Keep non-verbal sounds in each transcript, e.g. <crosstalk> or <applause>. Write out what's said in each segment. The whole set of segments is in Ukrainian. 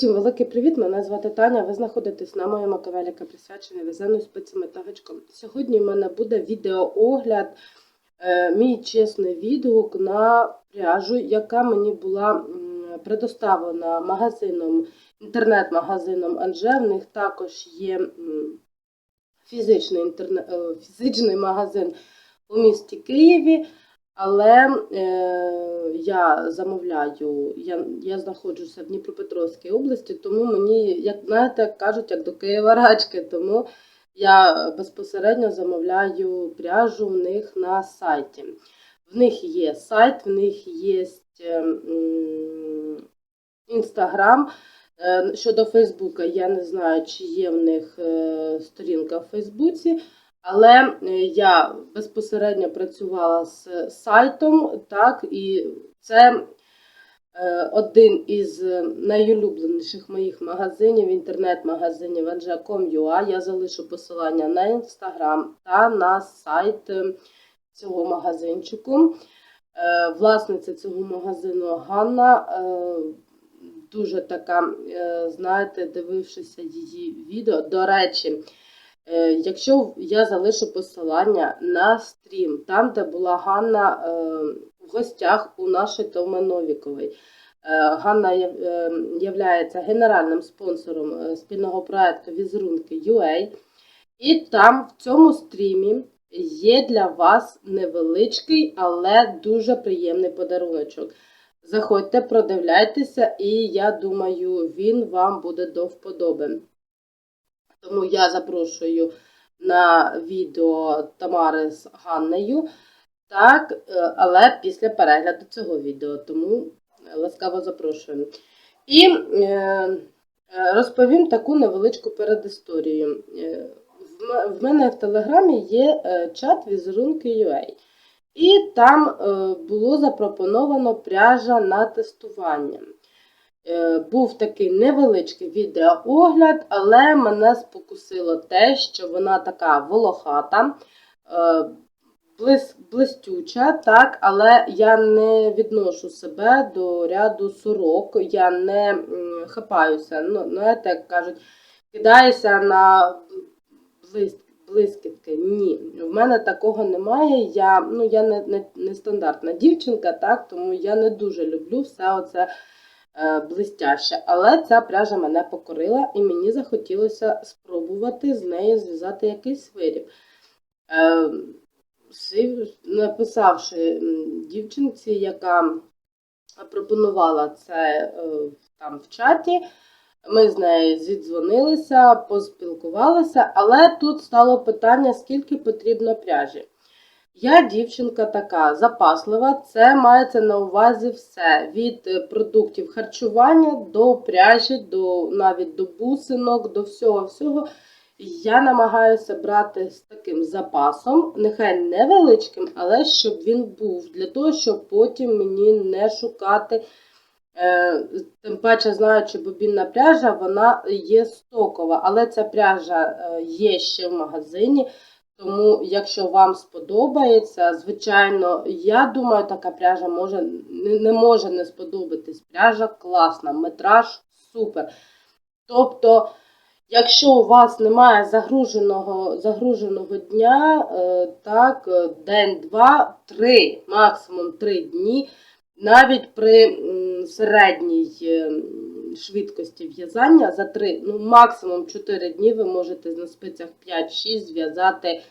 Усім великий привіт! Мене звати Таня. Ви знаходитесь на моєму каналі, яка присвячена в'язанню спицями та гачком. Сьогодні в мене буде відеоогляд, е, мій чесний відгук на пряжу, яка мені була предоставлена магазином, інтернет-магазином Анже. В них також є фізичний, інтерне... е, фізичний магазин у місті Києві. Але е, я замовляю, я, я знаходжуся в Дніпропетровській області, тому мені, як знаєте, як кажуть, як до Києва рачки, тому я безпосередньо замовляю пряжу в них на сайті. В них є сайт, в них є інстаграм. Е, Щодо Фейсбука, я не знаю, чи є в них е, сторінка в Фейсбуці. Але е, я безпосередньо працювала з сайтом, так, і це е, один із найулюбленіших моїх магазинів, інтернет-магазинів Anja.com.ua. Я залишу посилання на інстаграм та на сайт е, цього магазинчику. Власниця цього магазину Ганна. Дуже така, знаєте, дивившися її відео. До речі, Якщо я залишу посилання на стрім, там, де була Ганна е, в гостях у нашої Томи Новікової. Е, Ганна є генеральним спонсором е, спільного проекту Візерунки UA. І там в цьому стрімі є для вас невеличкий, але дуже приємний подаруночок. Заходьте, продивляйтеся, і я думаю, він вам буде до вподоби. Тому я запрошую на відео Тамари з Ганнею, так, е, але після перегляду цього відео, тому ласкаво запрошую. І е, е, розповім таку невеличку передісторію. Е, в мене в Телеграмі є е, чат візерунки.ua. І там е, було запропоновано пряжа на тестування. Е, Був такий невеличкий відеоогляд, але мене спокусило те, що вона така волохата, е, блистюча, так, але я не відношу себе до ряду сорок, я не хапаюся, ну, знаєте, як кажуть, кидаюся на блиск, блискітки. Ні, в мене такого немає. Я, ну, я не, не, не стандартна дівчинка, так, тому я не дуже люблю все оце блистяще. Але ця пряжа мене покорила, і мені захотілося спробувати з нею зв'язати якийсь виріб. Е, написавши дівчинці, яка пропонувала це е, там в чаті, ми з нею зідзвонилися, поспілкувалися, але тут стало питання, скільки потрібно пряжі. Я дівчинка така запаслива, це мається на увазі все: від е, продуктів харчування до пряжі, до навіть до бусинок, до всього всього. Я намагаюся брати з таким запасом, нехай невеличким, але щоб він був, для того, щоб потім мені не шукати. Е, Тим паче, знаючи, бобінна пряжа, вона є стокова, але ця пряжа е, є ще в магазині. Тому, якщо вам сподобається, звичайно, я думаю, така пряжа може, не, може не сподобатись. Пряжа класна, метраж супер. Тобто, якщо у вас немає загруженого, загруженого дня, е, так, е, день, два, три, максимум три дні, навіть при середній е, швидкості в'язання за 3, ну максимум 4 дні ви можете на спицях 5-6 зв'язати,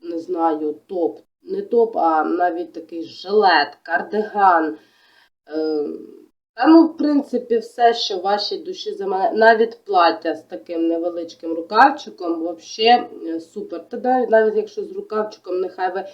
не знаю, топ, не топ, а навіть такий жилет, кардиган. е, Та ну, в принципі, все, що вашій душі замає, навіть плаття з таким невеличким рукавчиком, взагалі супер. Та навіть якщо з рукавчиком, нехай ви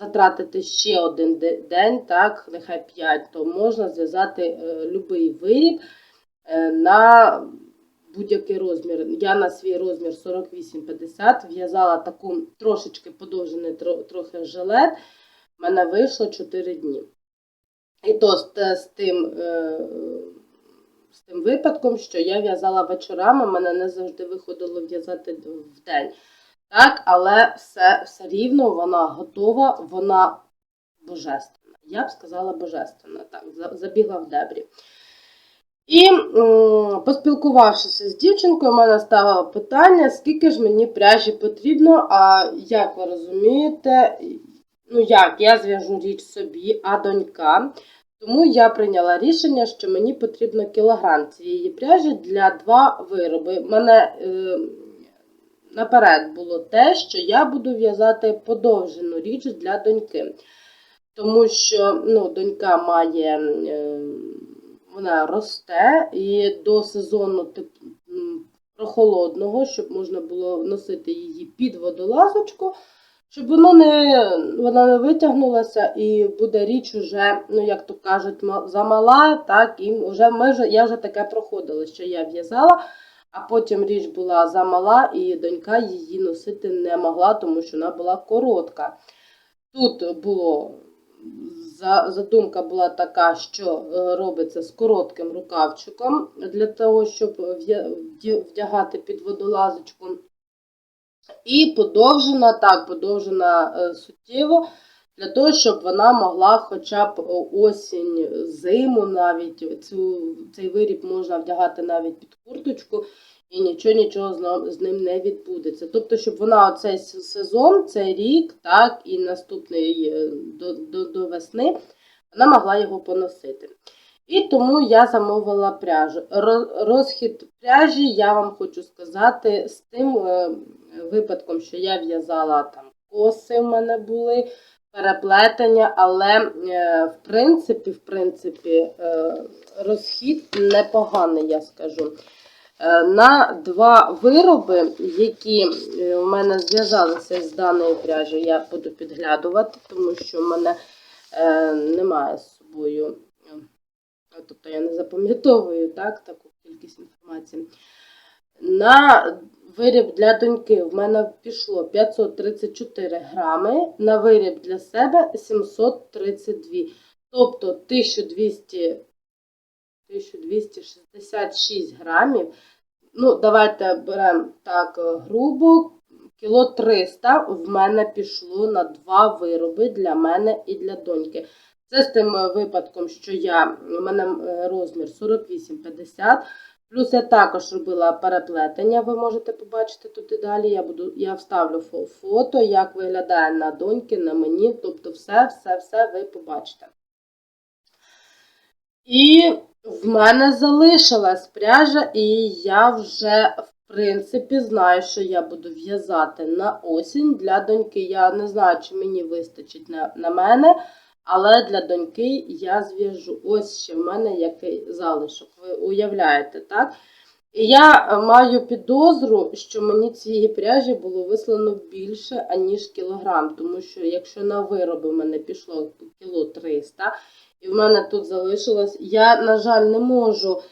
затратите ще один день, так, нехай 5, то можна зв'язати е, будь-який виріб е, на будь-який розмір. Я на свій розмір 48-50 в'язала таку трошечки подовжений трохи жилет. В мене вийшло 4 дні. І то з, з тим. Е, з тим випадком, що я в'язала вечорами, мене не завжди виходило в'язати в день. Так, але все, все рівно вона готова, вона божественна. Я б сказала божественна, так, забігла в дебрі. І поспілкувавшися з дівчинкою, у мене стало питання, скільки ж мені пряжі потрібно. А як ви розумієте, ну як я зв'яжу річ собі, а донька. Тому я прийняла рішення, що мені потрібно кілограм цієї пряжі для два вироби. Мене е, наперед було те, що я буду в'язати подовжену річ для доньки. Тому що ну, донька має, е, вона росте і до сезону прохолодного, щоб можна було носити її під водолазочку, щоб воно не, вона не витягнулася і буде річ уже, ну як то кажуть, замала, так, і вже ми я вже таке проходила, що я в'язала, а потім річ була замала, і донька її носити не могла, тому що вона була коротка. Тут було задумка була така, що е, робиться з коротким рукавчиком для того, щоб вдягати під водолазочку. І подовжена, так, подовжена е, суттєво, для того, щоб вона могла хоча б осінь, зиму навіть цю, цей виріб можна вдягати навіть під курточку, і нічого нічого з ним не відбудеться. Тобто, щоб вона оцей сезон, цей рік, так, і наступний е, до, до, до весни, вона могла його поносити. І тому я замовила пряжу. Розхід пряжі, я вам хочу сказати, з тим е, випадком, що я в'язала там коси в мене були, переплетення, але е, в принципі, в принципі, е, розхід непоганий, я скажу. Е, На два вироби, які у мене зв'язалися з даною пряжею, я буду підглядувати, тому що в мене немає з собою, тобто я не запам'ятовую так, таку кількість інформації. На виріб для доньки в мене пішло 534 грами, на виріб для себе 732. Тобто 1200, 1266 грамів. Ну, давайте беремо так е, грубо. Кіло 300 в мене пішло на два вироби для мене і для доньки. Це з тим е, випадком, що я, у мене е, розмір 48-50. Плюс я також робила переплетення, ви можете побачити тут і далі. Я буду, я вставлю фото, як виглядає на доньки, на мені. Тобто все, все, все ви побачите. І в мене залишилась пряжа, і я вже, в принципі, знаю, що я буду в'язати на осінь для доньки. Я не знаю, чи мені вистачить на, на мене, але для доньки я зв'яжу. Ось ще в мене який залишок. Ви уявляєте, так? І я е, маю підозру, що мені цієї пряжі було вислано більше, аніж кілограм. Тому що якщо на вироби в мене пішло кіло 300, і в мене тут залишилось, я, на жаль, не можу.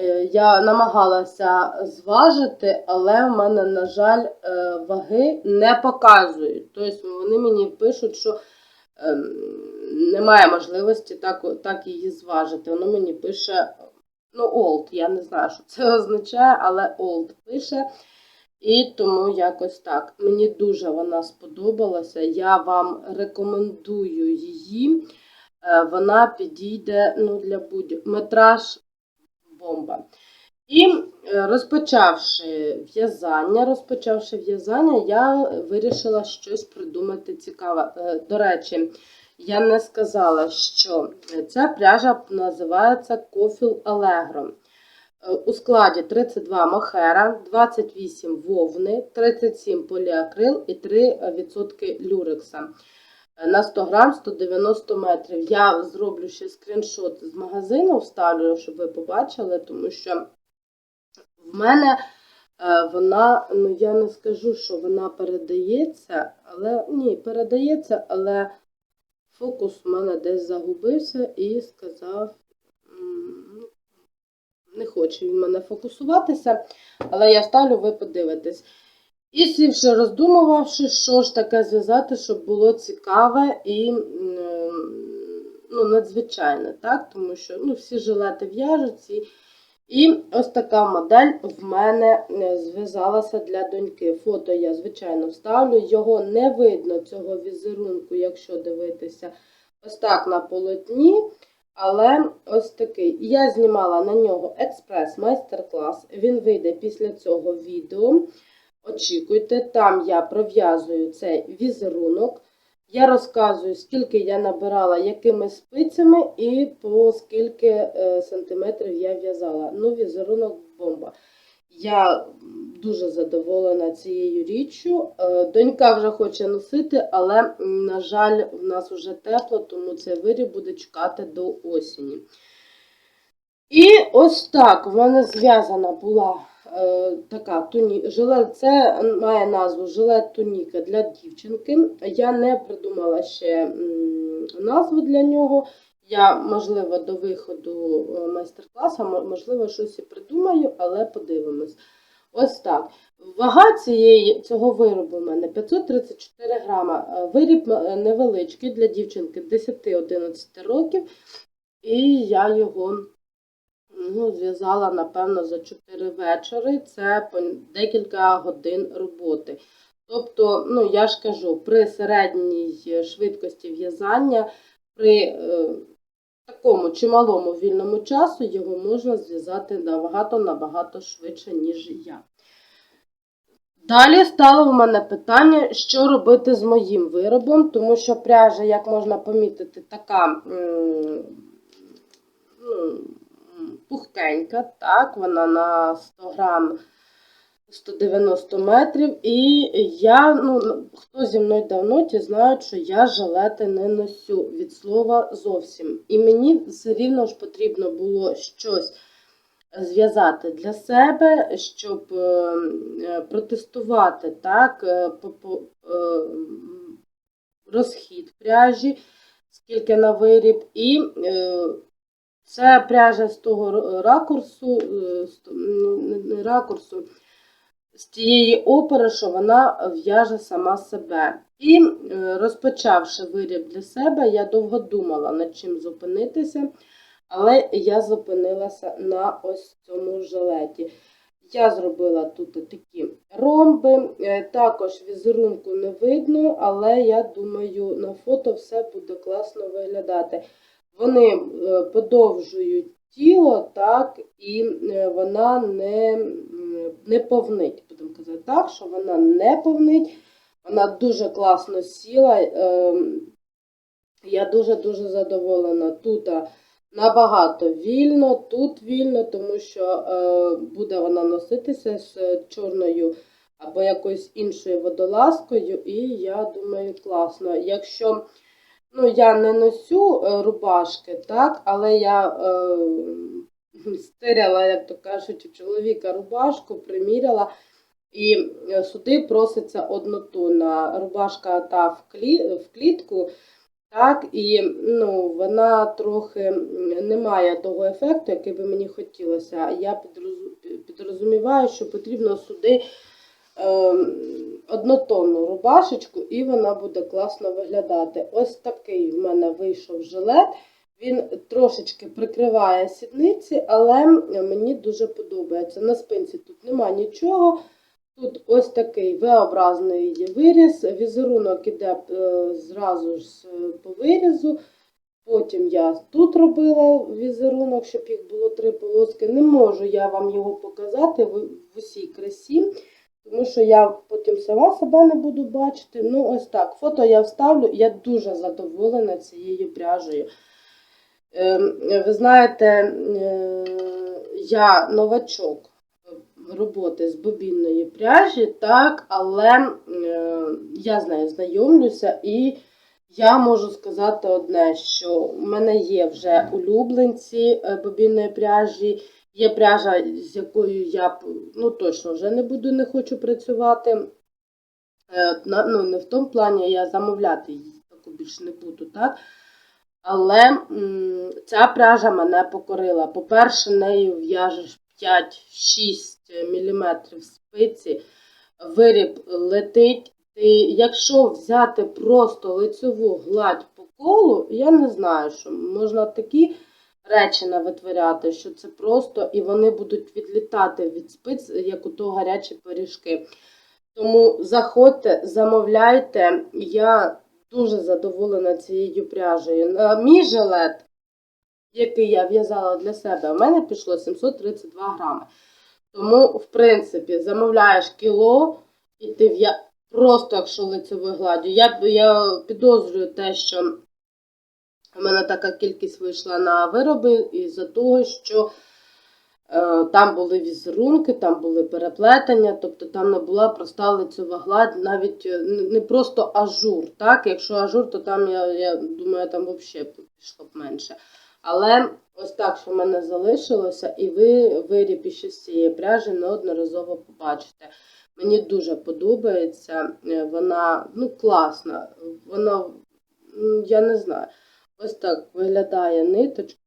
е, Я намагалася зважити, але в мене, на жаль, е, ваги не показують. Тобто вони мені пишуть, що ем, немає можливості так, так її зважити. Воно мені пише, ну, old, я не знаю, що це означає, але old пише. І тому якось так. Мені дуже вона сподобалася. Я вам рекомендую її. Е, Вона підійде ну, для будь-якого метраж бомба. І е, розпочавши в'язання, розпочавши в'язання, я вирішила щось придумати цікаве. Е, До речі, я не сказала, що ця пряжа називається Кофіл. Е, У складі 32 мохера, 28 вовни, 37 поліакрил і 3% люрекса. Е, На 100 грам 190 метрів. Я зроблю ще скріншот з магазину, вставлю, щоб ви побачили, тому що в мене е, вона, ну я не скажу, що вона передається, але ні, передається, але фокус в мене десь загубився і сказав, не хоче він мене фокусуватися, але я ставлю, ви подивитесь. І сівши, роздумувавши, що ж таке зв'язати, щоб було цікаве і ну, надзвичайне, так? Тому що ну, всі жилети в'яжуться. І ось така модель в мене е, зв'язалася для доньки. Фото я, звичайно, вставлю. Його не видно, цього візерунку, якщо дивитися ось так на полотні. але ось такий. Я знімала на нього експрес-майстер-клас. Він вийде після цього відео. Очікуйте, там я пров'язую цей візерунок. Я розказую, скільки я набирала якими спицями і по скільки е, сантиметрів я в'язала. Ну, візерунок бомба. Я дуже задоволена цією річчю. Е, Донька вже хоче носити, але, на жаль, в нас вже тепло, тому цей виріб буде чекати до осені. І ось так в мене зв'язана була така туні... жилет. Це має назву жилет туніка для дівчинки. Я не придумала ще назву для нього. Я, можливо, до виходу е, майстер-класу, можливо, щось і придумаю, але подивимось. Ось так. Вага цієї, цього виробу у мене 534 грама. Е, Виріб е, невеличкий для дівчинки 10-11 років. І я його ну, зв'язала, напевно, за 4 вечори. Це декілька годин роботи. Тобто, ну, я ж кажу, при середній швидкості в'язання, при е, такому чималому вільному часу його можна зв'язати набагато-набагато швидше, ніж я. Далі стало в мене питання, що робити з моїм виробом, тому що пряжа, як можна помітити, така ну, пухкенька, так, вона на 100 грам 190 метрів. І я, ну, хто зі мною давно, ті знають, що я жилети не носю від слова зовсім. І мені все рівно ж потрібно було щось зв'язати для себе, щоб е, е, протестувати так, е, розхід пряжі, скільки на виріб. І це пряжа з того ракурсу, е, ну, ракурсу, з тієї опери, що вона в'яже сама себе. І е, розпочавши виріб для себе, я довго думала, над чим зупинитися, але я зупинилася на ось цьому жилеті. Я зробила тут такі ромби, е, також візерунку не видно, але я думаю, на фото все буде класно виглядати. Вони е, подовжують тіло, так, і е, вона не, не повнить. Будемо казати так, що вона не повнить, вона дуже класно сіла. ем, Я дуже-дуже задоволена. Тут набагато вільно, тут вільно, тому що е, буде вона носитися з чорною або якоюсь іншою водолазкою, і я думаю, класно. Якщо ну, я не носю е, рубашки, так, але я е, стиряла, як то кажуть, у чоловіка рубашку, приміряла. І е, сюди проситься однотонна рубашка та в, клі, в клітку. Так, і ну, вона трохи не має того ефекту, який би мені хотілося. Я підрозу- підрозуміваю, що потрібно сюди однотонну рубашечку, і вона буде класно виглядати. Ось такий в мене вийшов жилет. Він трошечки прикриває сідниці, але мені дуже подобається. На спинці тут нема нічого. Тут ось такий V-образний виріз. Візерунок іде е, зразу ж по вирізу. Потім я тут робила візерунок, щоб їх було три полоски. Не можу я вам його показати в усій красі, тому що я потім сама себе не буду бачити. Ну, ось так. Фото я вставлю. Я дуже задоволена цією пряжею. Ем, Ви знаєте, е, я новачок роботи з бобінної пряжі, так, але е, я з нею знайомлюся і я можу сказати одне, що в мене є вже улюбленці е, бобінної пряжі, є пряжа, з якою я ну, точно вже не буду, не хочу працювати. Е, ну, не в тому плані, я замовляти її таку більше не буду, так? Але ця пряжа мене покорила. По-перше, нею в'яжеш 5-6 мм спиці, виріб летить. Ти, якщо взяти просто лицьову гладь по колу, я не знаю, що можна такі речі навитворяти, що це просто і вони будуть відлітати від спиць, як у то гарячі пиріжки. Тому заходьте, замовляйте. Я дуже задоволена цією пряжею. Мій жилет який я в'язала для себе, у мене пішло 732 грами. Тому, в принципі, замовляєш кіло, і ти в'я... просто якщо лицевою гладдю. Я, я підозрюю те, що у мене така кількість вийшла на вироби із-за того, що е, там були візерунки, там були переплетення, тобто там не була проста лицева гладь, навіть е, не просто ажур. Так? Якщо ажур, то там я, я думаю, там взагалі пішло б менше. Але ось так, що в мене залишилося, і ви виріб з цієї пряжі неодноразово побачите. Мені дуже подобається, е, вона ну, класна. Вона, я не знаю, ось так виглядає ниточка.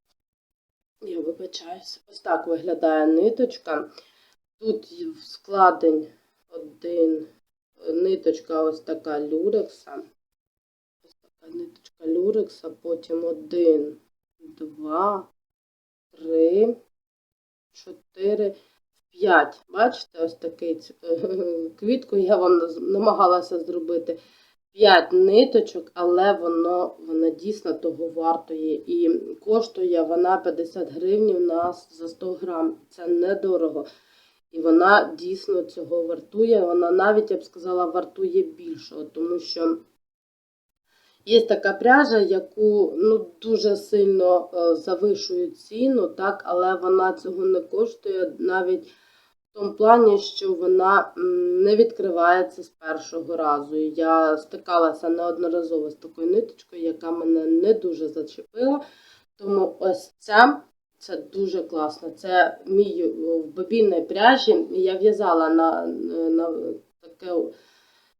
Я вибачаюся. Ось так виглядає ниточка. Тут складень один ниточка ось така люрекса. Ось така ниточка люрекса, потім один, два, три, чотири, п'ять. Бачите, ось такий <laughs> квітку я вам намагалася зробити. П'ять ниточок, але воно, вона дійсно того вартує. І коштує вона 50 гривень нас за 100 грам. Це недорого. І вона дійсно цього вартує. Вона навіть, я б сказала, вартує більшого, тому що є така пряжа, яку ну, дуже сильно е, завишують ціну, так, але вона цього не коштує навіть в тому плані, що вона не відкривається з першого разу. Я стикалася неодноразово з такою ниточкою, яка мене не дуже зачепила. Тому ось ця це дуже класно. Це мій е, в бобінній пряжі. Я в'язала на, на таке,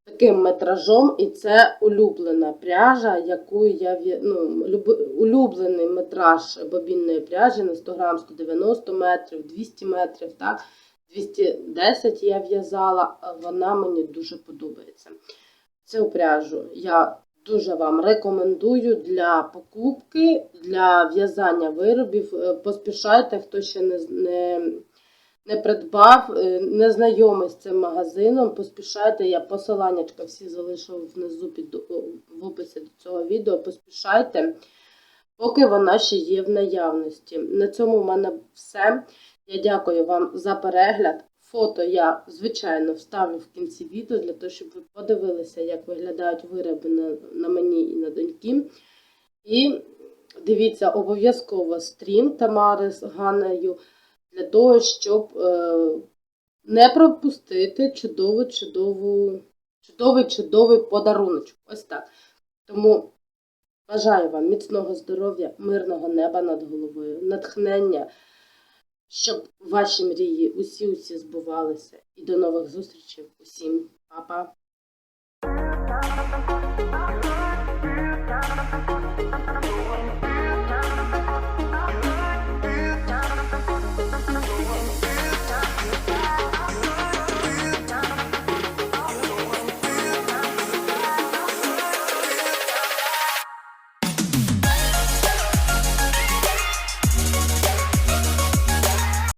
таким метражом, і це улюблена пряжа, яку я ну, люби- улюблений метраж бобінної пряжі на 100 грам 190 метрів, 200 метрів. Так? 210 я в'язала, вона мені дуже подобається. Цю пряжу я дуже вам рекомендую для покупки, для в'язання виробів. Е, Поспішайте, хто ще не, не, не придбав, е, не знайомий з цим магазином, поспішайте. Я посиланнячка всі залишу внизу під, в описі до цього відео. Поспішайте, поки вона ще є в наявності. На цьому в мене все. Я дякую вам за перегляд. Фото я, звичайно, вставлю в кінці відео для того, щоб ви подивилися, як виглядають вироби на, на мені і на доньки. І дивіться обов'язково стрім Тамари з Ганнею для того, щоб е, не пропустити чудову, чудову, чудовий, чудовий подаруночок. Ось так. Тому бажаю вам міцного здоров'я, мирного неба над головою, натхнення щоб ваші мрії усі-усі збувалися. І до нових зустрічей усім, Па-па!